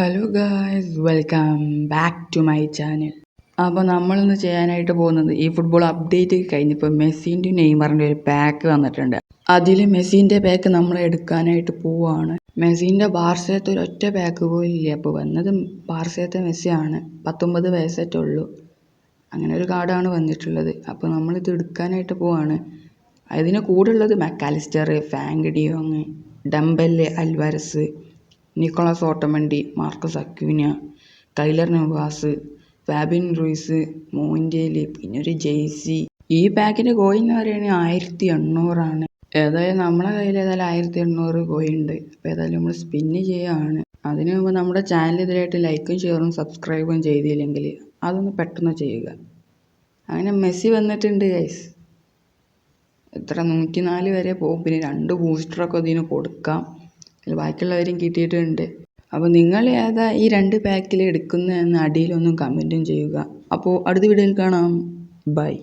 Hello guys welcome back to my channel അപ്പോൾ നമ്മളിന്ന് ചെയ്യാനായിട്ട് പോകുന്നത് ഈ ഫുട്ബോൾ അപ്ഡേറ്റ് കഴിഞ്ഞപ്പോൾ മെസ്സിന്റെ നെയ്മറിന്റെ ഒരു പാക്ക് വന്നിട്ടുണ്ട്. അതിൽ മെസ്സിന്റെ പാക്ക് നമ്മൾ എടുക്കാനായിട്ട് പോവുകയാണ് മെസ്സിന്റെ ഒരു ഒറ്റ പാക്ക് പോലും ഇല്ല. അപ്പോൾ വന്നത് ബാർസയത്തെ മെസ്സിയാണ്. പത്തൊമ്പത് ഉള്ളൂ. അങ്ങനെ ഒരു കാർഡാണ് വന്നിട്ടുള്ളത്. അപ്പോൾ നമ്മളിത് എടുക്കാനായിട്ട് പോവാണ്. അതിന് കൂടെ ഉള്ളത് MacAllister Frenkie de Jong dumbbell Alvarez Nicolas Otamendi Marcos Acuna Keylor Navas Fabian Ruiz മോയിന്റേലി പിന്നെ ഒരു ജെയ്സി. ഈ പാക്കിന്റെ കോയിൻ എന്ന് പറയുകയാണെങ്കിൽ ആയിരത്തി എണ്ണൂറാണ്. ഏതായാലും നമ്മളെ കയ്യിൽ ഏതായാലും ആയിരത്തി എണ്ണൂറ് കോയിൻ ഉണ്ട് അപ്പോൾ ഏതായാലും നമ്മൾ സ്പിന്ന് ചെയ്യുകയാണ് അതിന് മുമ്പ് നമ്മുടെ ചാനൽ ഇതിലായിട്ട് ലൈക്കും ഷെയറും സബ്സ്ക്രൈബും ചെയ്തില്ലെങ്കിൽ അതൊന്ന് പെട്ടെന്ന് ചെയ്യുക. അങ്ങനെ മെസ്സി വന്നിട്ടുണ്ട് ഗൈസ് എത്ര? നൂറ്റി നാല് വരെ പോകും. പിന്നെ രണ്ട് ബൂസ്റ്ററൊക്കെ ഇതിന് കൊടുക്കാം. ബാക്കിയുള്ളവരും കിട്ടിയിട്ടുണ്ട്. അപ്പോൾ നിങ്ങൾ ഏതാ ഈ രണ്ട് പാക്കിൽ എടുക്കുന്നതെന്ന് അടിയിലൊന്നും കമന്റും ചെയ്യുക. അപ്പോൾ അടുത്ത വീഡിയോയിൽ കാണാം. ബൈ